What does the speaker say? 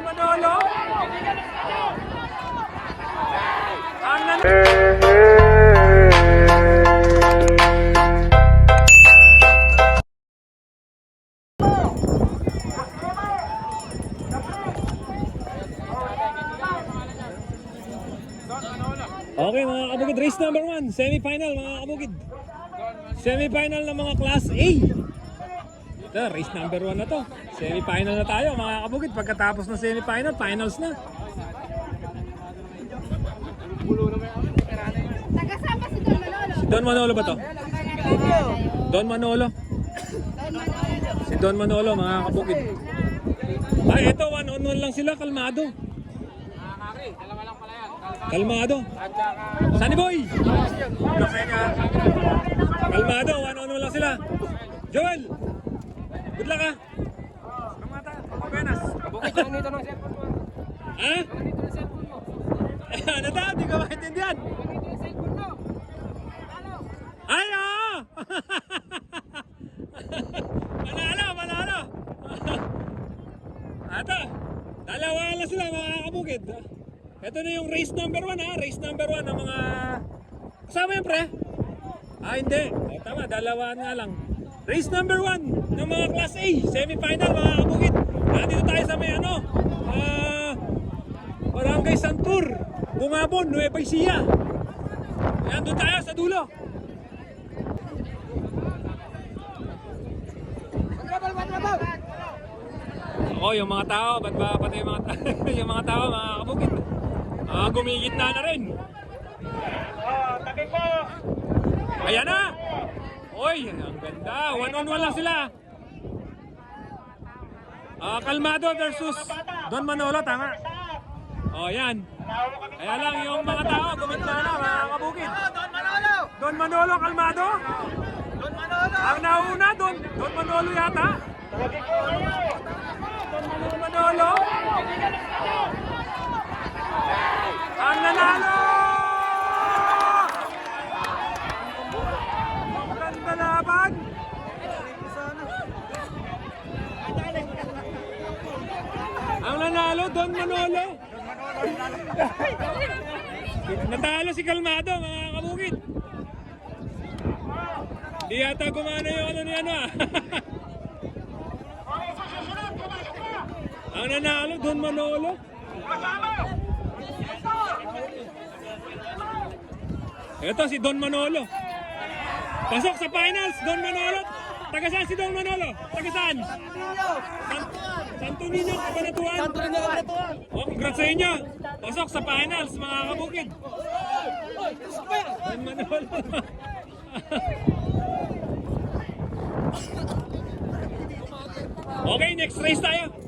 Manolo. Ang Okay mga kabukid, race number 1, semi-final mga kabukid. Semi-final ng mga class A. Ito, race number 1 na to. Semi-final na tayo mga kabukid. Pagkatapos ng semi-final, finals na. Si Don Manolo. Don Manolo ba to? Don Manolo. Si Don Manolo mga kabukid. Ay, ito, one on one lang sila, kalmado. Kalmado. Sunny Boy! Kalmado, one on one lang sila. Joel! Good luck ha! Kamata, Buenas. Ha? Ano daw? Di ko maintindihan. Ay, oo! manalo, manalo! Ito, dalawa lang sila mga kabukid. Ito na yung race number one ha, race number one ng mga... Kasama yan pre? Ah, hindi. Eh, tama, dalawa nga lang. Race number one ng mga Class A, semi-final mga kabukid. Nandito tayo sa may ano, ah, Barangay Santur, Bungabon, Nueva Ecija. Doon tayo sa dulo. Oo, yung mga tao, ba't ba pati yung mga, yung mga tao, mga kabukid, ah, gumigit na na rin. Ayan na! Oy, ang ganda. One on one lang sila. Ah, Kalmado versus Don Manolo, tama. Oh, yan. Kaya lang yung mga tao, gumit na na, mga kabukid. Don Manolo! Don Manolo, Kalmado. Don Manolo! Ang nauna, Don, Don Manolo yata. Don Manolo. Ang nanalo! Maganda laban! Ang nanalo, Don Manolo. Natalo si Kalmado, mga kabukid. Di yata gumana yung ano ni ano ah. Ang nanalo, Don Manolo. Ito si Don Manolo. Pasok sa finals, Don Manolo. Taga saan si Don Manolo? Taga saan? San, Santo Niño, Kabanatuan. Santo yung kabanatuan! Oh, congrats sa inyo. Pasok sa finals, mga kabukid. Don Manolo. okay, next race tayo.